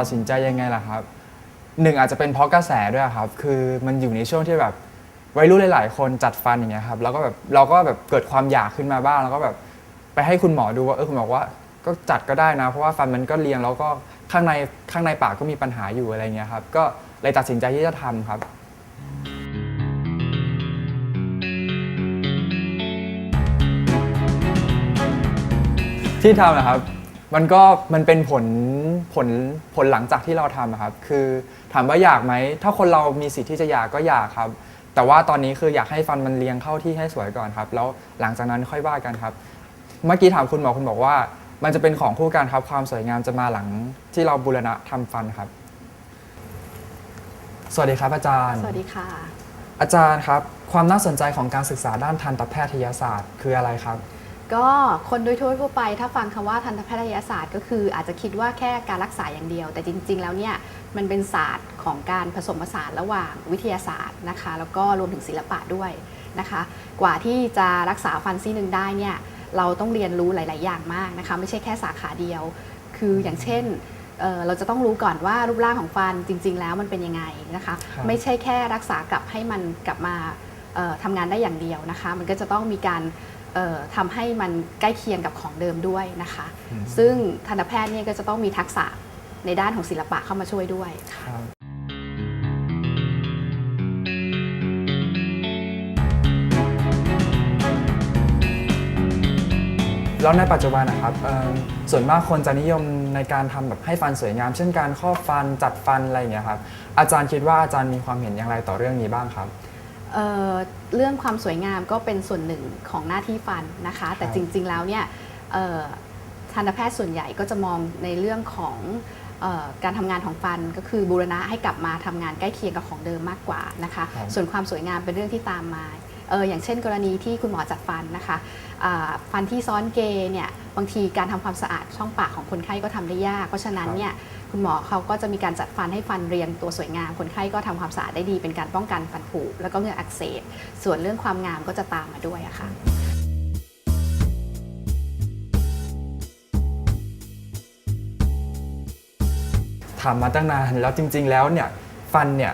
ตัดสินใจยังไงล่ะครับหนึ่งอาจจะเป็นเพราะกระแสด้วยครับ คือมันอยู่ในช่วงที่แบบวัยรุ่นหลาย ๆ คนจัดฟันอย่างเงี้ยครับแล้วก็แบบเราก็แบบเกิดความอยากขึ้นมาบ้าง แล้วก็แบบไปให้คุณหมอดูว่าเออคุณหมอบอกว่าก็จัดก็ได้นะ เพราะว่าฟันมันก็เรียงแล้วก็ข้างในข้างในปากก็มีปัญหาอยู่อะไรเงี้ยครับก็เลยตัดสินใจที่จะทำครับ ที่ทำนะครับ มันก็มันเป็นผลผลผลหลังจากที่เราทำอะครับ คือถามว่าอยากไหม ถ้าคนเรามีสิทธิ์ที่จะอยากก็อยากครับ แต่ว่าตอนนี้คืออยากให้ฟันมันเรียงเข้าที่ให้สวยก่อนครับ แล้วหลังจากนั้นค่อยว่ากันครับ เมื่อกี้ถามคุณหมอคุณบอกว่า มันจะเป็นของคู่กันครับ ความสวยงามจะมาหลังที่เราบูรณะทำฟันครับ สวัสดีครับอาจารย์ สวัสดีค่ะ อาจารย์ครับ ความน่าสนใจของการศึกษาด้านทันตแพทยศาสตร์ คืออะไรครับ ก็คนโดยทั่วๆไป ถ้าฟังคำว่าทันตแพทยศาสตร์ก็คืออาจจะคิดว่าแค่การรักษาอย่างเดียว แต่จริง ๆ แล้วเนี่ยมันเป็นศาสตร์ของการผสมผสานระหว่างวิทยาศาสตร์นะคะ แล้วก็รวมถึงศิลปะด้วยนะคะ กว่าที่จะรักษาฟันซี่หนึ่งได้เนี่ยเราต้องเรียนรู้หลาย ๆ อย่างมากนะคะ ไม่ใช่แค่สาขาเดียว คืออย่างเช่นเอ่อเราจะต้องรู้ก่อนว่ารูปร่างของฟันจริง ๆ แล้วมันเป็นยังไงนะคะครับไม่ใช่แค่รักษากลับให้มันกลับมาเอ่อทำงานได้อย่างเดียวนะคะ มันก็จะต้องมีการเอ่อ ทำให้มันใกล้เคียงกับของเดิมด้วยนะคะ ซึ่งทันตแพทย์เนี่ยก็จะต้องมีทักษะในด้านของศิลปะเข้ามาช่วยด้วยครับแล้วในปัจจุบันนะครับเอิ่มส่วนมากคนจะนิยมในการทำแบบให้ฟันสวยงาม เช่นการครอบฟันจัดฟันอะไรอย่างเงี้ยครับอาจารย์คิดว่าอาจารย์มีความเห็นอย่างไรต่อเรื่องนี้บ้างครับ เอ่อเรื่องความสวยงามก็เป็นส่วนหนึ่งของหน้าที่ฟันนะคะ แต่จริงๆแล้วเนี่ยเอ่อทันตแพทย์ส่วนใหญ่ก็จะมองในเรื่องของเออการทำงานของฟันก็คือบูรณะให้กลับมาทำงานใกล้เคียงกับของเดิมมากกว่านะคะครับส่วนความสวยงามเป็นเรื่องที่ตามมาเอออย่างเช่นกรณีที่คุณหมอจัดฟันนะคะอ่าฟันที่ซ้อนเกยเนี่ยบางทีการทำความสะอาดช่องปากของคนไข้ก็ทำได้ยาก เพราะฉะนั้นเนี่ย คุณหมอเขาก็จะมีการจัดฟันให้ฟันเรียงตัวสวยงาม คนไข้ก็ทำความสะอาดได้ดี เป็นการป้องกันฟันผุแล้วก็เหงือกอักเสบ ส่วนเรื่องความงามก็จะตามมาด้วยอะค่ะถามมาตั้งนานแล้วจริง ๆ แล้วเนี่ยฟันเนี่ย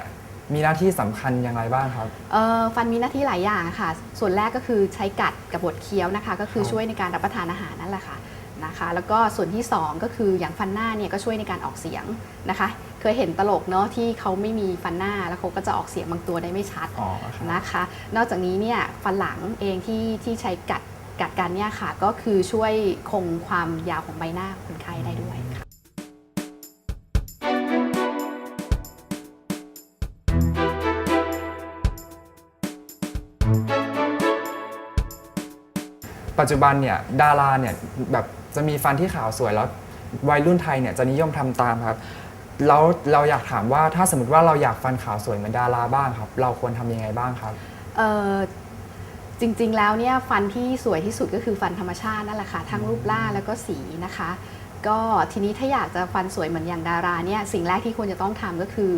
มีหน้าที่สำคัญอย่างไรบ้างครับเอ่อฟันมีหน้าที่หลายอย่างค่ะ ส่วนแรกก็คือใช้กัดกับบดเคี้ยวนะคะ ก็คือครับช่วยในการรับประทานอาหารนั่นแหละค่ะ นะคะแล้วก็ส่วนที่ 2 ก็คืออย่างฟันหน้าเนี่ยก็ช่วยในการออกเสียงนะคะ เคยเห็นตลกเนาะที่เขาไม่มีฟันหน้าแล้วเขาก็จะออกเสียงบางตัวได้ไม่ชัดอ๋อครับนะคะ นอกจากนี้เนี่ยฟันหลังเองที่ที่ใช้กัดกัดกันเนี่ยค่ะก็คือช่วยคงความยาวของใบหน้าคนไข้ได้ด้วยค่ะปัจจุบันเนี่ยดาราเนี่ยแบบ จะมีฟันที่ขาวสวยแล้ววัยรุ่นไทยเนี่ยจะนิยมทำตามครับแล้วเราอยากถามว่าถ้าสมมติว่าเราอยากฟันขาวสวยเหมือนดาราบ้างครับ เราควรทำยังไงบ้างครับเอ่อจริงๆแล้วเนี่ยฟันที่สวยที่สุดก็คือฟันธรรมชาตินั่นแหละค่ะทั้งรูปร่างแล้วก็สีนะคะ ก็ทีนี้ถ้าอยากจะฟันสวยเหมือนอย่างดาราเนี่ยสิ่งแรกที่ควรจะต้องทำก็คือ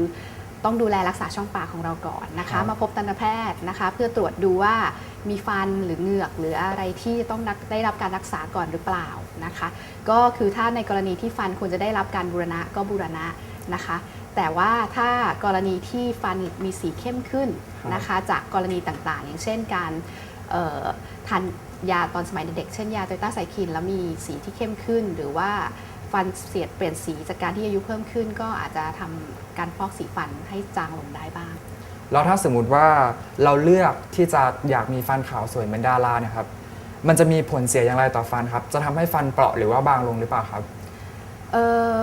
ต้องดูแลรักษาช่องปากของเราก่อนนะครัคะบมาพบทันตแพทย์นะคะ เพื่อตรวจดูว่า มีฟันหรือเหงือกหรืออะไรที่ต้องได้รับการรักษาก่อนหรือเปล่านะคะ ก็คือถ้าในกรณีที่ฟันควรจะได้รับการบูรณะก็บูรณะนะคะ แต่ว่าถ้ากรณีที่ฟันมีสีเข้มขึ้นนะคะ จากกรณีต่างๆ อย่างเช่นการทานยาตอนสมัยเด็กๆเช่นยาโตต้าไซคินแล้วมีสีที่เข้มขึ้น หรือว่าฟันเสียดเปลี่ยนสีจากการที่อายุเพิ่มขึ้น ก็อาจจะทำการฟอกสีฟันให้จางลงได้บ้าง แล้วถ้าสมมติว่าเราเลือกที่จะอยากมีฟันขาวสวยเหมือนดาราเนี่ยครับ มันจะมีผลเสียอย่างไรต่อฟันครับ จะทำให้ฟันเปราะหรือว่าบางลงหรือเปล่าครับ เอ่อ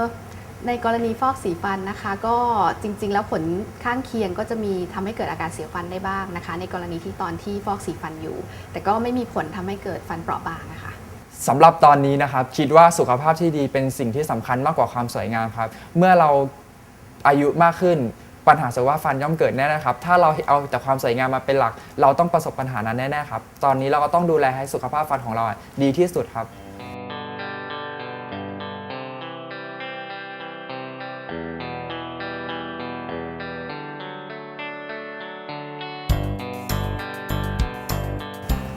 ในกรณีฟอกสีฟันนะคะ ก็จริง ๆ แล้วผลข้างเคียงก็จะมีทำให้เกิดอาการเสียฟันได้บ้างนะคะ ในกรณีที่ตอนที่ฟอกสีฟันอยู่ แต่ก็ไม่มีผลทำให้เกิดฟันเปราะบางนะคะ สำหรับตอนนี้นะครับ คิดว่าสุขภาพที่ดีเป็นสิ่งที่สำคัญมากกว่าความสวยงามครับ เมื่อเราอายุมากขึ้น ปัญหาสุขภาพฟันย่อมเกิดแน่ๆครับ ถ้าเราเอาแต่ความสวยงามมาเป็นหลัก เราต้องประสบปัญหานั้นแน่ๆครับ ตอนนี้เราก็ต้องดูแลให้สุขภาพฟันของเราดีที่สุดครับ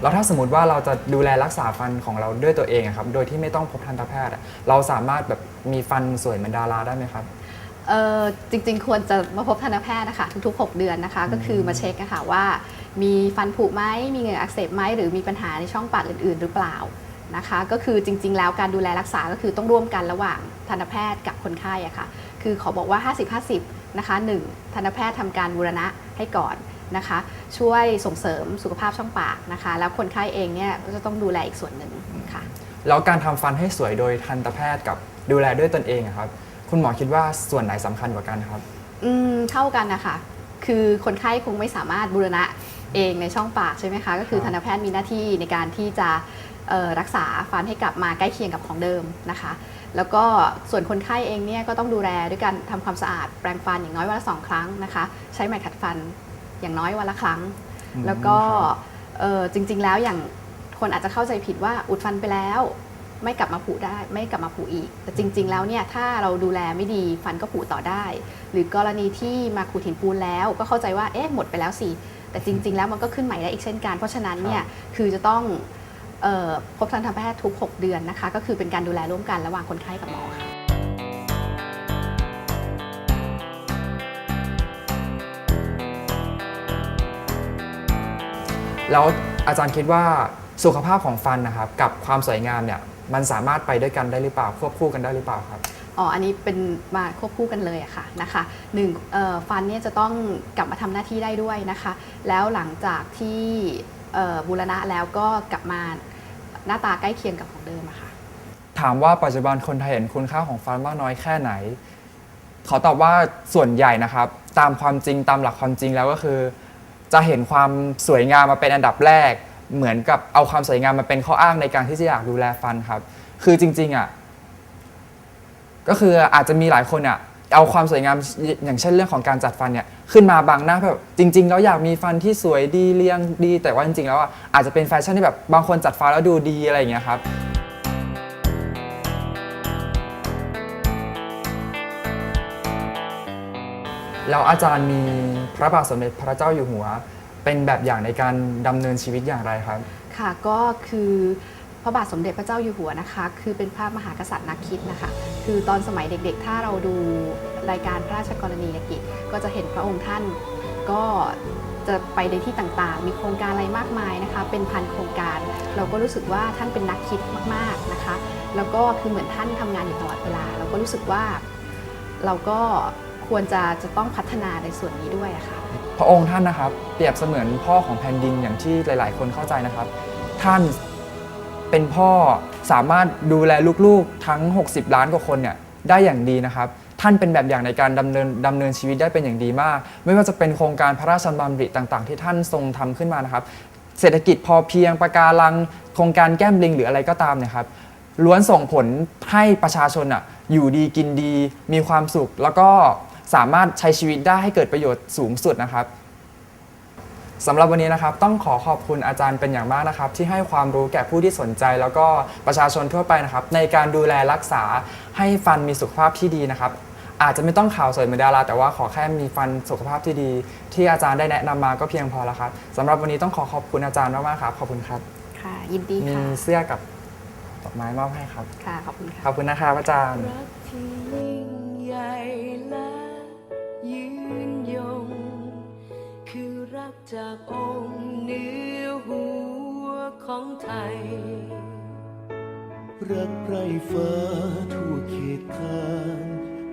แล้วถ้าสมมติว่าเราจะดูแลรักษาฟันของเราด้วยตัวเองครับ โดยที่ไม่ต้องพบทันตแพทย์ เราสามารถแบบมีฟันสวยเหมือนดาราได้ไหมครับ เอ่อจริงๆ ควรจะมาพบทันตแพทย์นะคะทุกๆ 6 เดือนนะคะ ก็คือมาเช็คนะคะว่า มีฟันผุไหมมีเหงื่ออักเสบไหมหรือมีปัญหาในช่องปากอื่น ๆ หรือเปล่านะคะ ก็คือจริง ๆ แล้วการดูแลรักษาก็คือต้องร่วมกันระหว่างทันตแพทย์กับคนไข้อะค่ะคือขอบอกว่า 50-50 นะคะ 1. ทันตแพทย์ทำการบูรณะให้ก่อนนะคะ ช่วยส่งเสริมสุขภาพช่องปากนะคะ แล้วคนไข้เองเนี่ยก็จะต้องดูแลอีกส่วนหนึ่งค่ะแล้วการทำฟันให้สวยโดยทันตแพทย์กับดูแลด้วยตนเองอะครับ คุณหมอคิดว่าส่วนไหนสำคัญกว่ากันครับ อืมเท่ากันนะคะ คือคนไข้คงไม่สามารถบูรณะเองในช่องปากใช่ไหมคะ ก็คือครับทันตแพทย์มีหน้าที่ในการที่จะเอ่อรักษาฟันให้กลับมาใกล้เคียงกับของเดิมนะคะ แล้วก็ส่วนคนไข้เองเนี่ยก็ต้องดูแลด้วยการทำความสะอาดแปรงฟันอย่างน้อยวันละสองครั้งนะคะ ใช้ไหมขัดฟันอย่างน้อยวันละครั้ง อืมแล้วก็ครับ เอ่อจริงๆแล้วอย่างคนอาจจะเข้าใจผิดว่าอุดฟันไปแล้ว ไม่กลับมาผุได้ ไม่กลับมาผุอีก แต่จริง ๆ แล้วเนี่ยถ้าเราดูแลไม่ดีฟันก็ผุต่อได้ หรือกรณีที่มาขูดหินปูนแล้ว ก็เข้าใจว่าเอ๊ะหมดไปแล้วสิแต่จริง ๆ แล้วมันก็ขึ้นใหม่ได้อีกเช่นกัน เพราะฉะนั้นเนี่ยคือจะต้องเออพบทันตแพทย์ทุก 6 เดือนนะคะ ก็คือเป็นการดูแลร่วมกันระหว่างคนไข้กับหมอค่ะแล้วอาจารย์คิดว่าสุขภาพของฟันนะครับกับความสวยงามเนี่ย มันสามารถไปด้วยกันได้หรือเปล่า ควบคู่กันได้หรือเปล่าครับ อ๋อ อันนี้เป็นมาควบคู่กันเลยอะค่ะนะคะหนึ่งเอ่อฟันเนี่ยจะต้องกลับมาทำหน้าที่ได้ด้วยนะคะ แล้วหลังจากที่เอ่อบูรณะแล้วก็กลับมาหน้าตาใกล้เคียงกับของเดิมอะค่ะ ถามว่าปัจจุบันคนไทยเห็นคุณค่าของฟันมากน้อยแค่ไหน ขอตอบว่าส่วนใหญ่นะครับ ตามความจริงตามหลักความจริงแล้วก็คือ จะเห็นความสวยงามมาเป็นอันดับแรก เหมือนกับเอาความสวยงามมาเป็นข้ออ้างในการที่จะอยากดูแลฟันครับ คือจริง ๆอะก็คืออาจจะมีหลายคนอะเอาความสวยงามอย่างเช่นเรื่องของการจัดฟันเนี่ยขึ้นมาบังหน้าแบบจริง ๆ แล้วอยากมีฟันที่สวยดีเรียงดี แต่ว่าจริงๆแล้วอะอาจจะเป็นแฟชั่นที่แบบบางคนจัดฟันแล้วดูดีอะไรอย่างเงี้ยครับแล้วอาจารย์มีพระบาทสมเด็จพระเจ้าอยู่หัว เป็นแบบอย่างในการดำเนินชีวิตอย่างไรครับ ค่ะก็คือพระบาทสมเด็จพระเจ้าอยู่หัวนะคะ คือเป็นพระมหากษัตริย์นักคิดนะคะ คือตอนสมัยเด็กๆ ถ้าเราดูรายการพระราชกรณียกิจ ก็จะเห็นพระองค์ท่านก็จะไปในที่ต่างๆ มีโครงการอะไรมากมายนะคะ เป็นพันโครงการ เราก็รู้สึกว่าท่านเป็นนักคิดมากๆนะคะ แล้วก็คือเหมือนท่านทำงานอยู่ตลอดเวลา เราก็รู้สึกว่าเราก็ ควรจะจะต้องพัฒนาในส่วนนี้ด้วยอะค่ะพระองค์ท่านนะครับ เปรียบเสมือนพ่อของแผ่นดินอย่างที่หลาย ๆ คนเข้าใจนะครับ ท่านเป็นพ่อสามารถดูแลลูกๆทั้ง 60 ล้านกว่าคนเนี่ยได้อย่างดีนะครับ ท่านเป็นแบบอย่างในการดำเนินดำเนินชีวิตได้เป็นอย่างดีมาก ไม่ว่าจะเป็นโครงการพระราชดำริต่าง ๆ ที่ท่านทรงทำขึ้นมานะครับ เศรษฐกิจพอเพียงประการัง โครงการแก้มลิงหรืออะไรก็ตามเนี่ยครับล้วนส่งผลให้ประชาชนอะอยู่ดีกินดีมีความสุขแล้วก็ สามารถใช้ชีวิตได้ให้เกิดประโยชน์สูงสุดนะครับสำหรับวันนี้นะครับต้องขอขอบคุณอาจารย์เป็นอย่างมากนะครับ ที่ให้ความรู้แก่ผู้ที่สนใจ แล้วก็ประชาชนทั่วไปนะครับ ในการดูแลรักษาให้ฟันมีสุขภาพที่ดีนะครับ อาจจะไม่ต้องข่าวสวยเหมือนดาราแต่ว่าขอแค่มีฟันสุขภาพที่ดี ที่อาจารย์ได้แนะนำมาก็เพียงพอแล้วครับสำหรับวันนี้ต้องขอขอบคุณอาจารย์มากๆครับขอบคุณครับค่ะ ยินดีมีค่ะเสื้อกับดอกไม้มอบให้ครับค่ะ ขอบคุณค่ะ ขอบคุณนะครับอาจารย์ รักที่ยิ่งใหญ่และ ยืนยง คือรักจากองค์เนื้อหัวของไทย รักไรฟ้าทั่วเขตขาน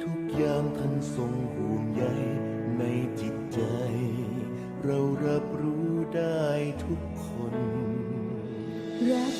ทุกยามท่านทรงห่วงใยในจิตใจ เรารับรู้ได้ทุกคน รัก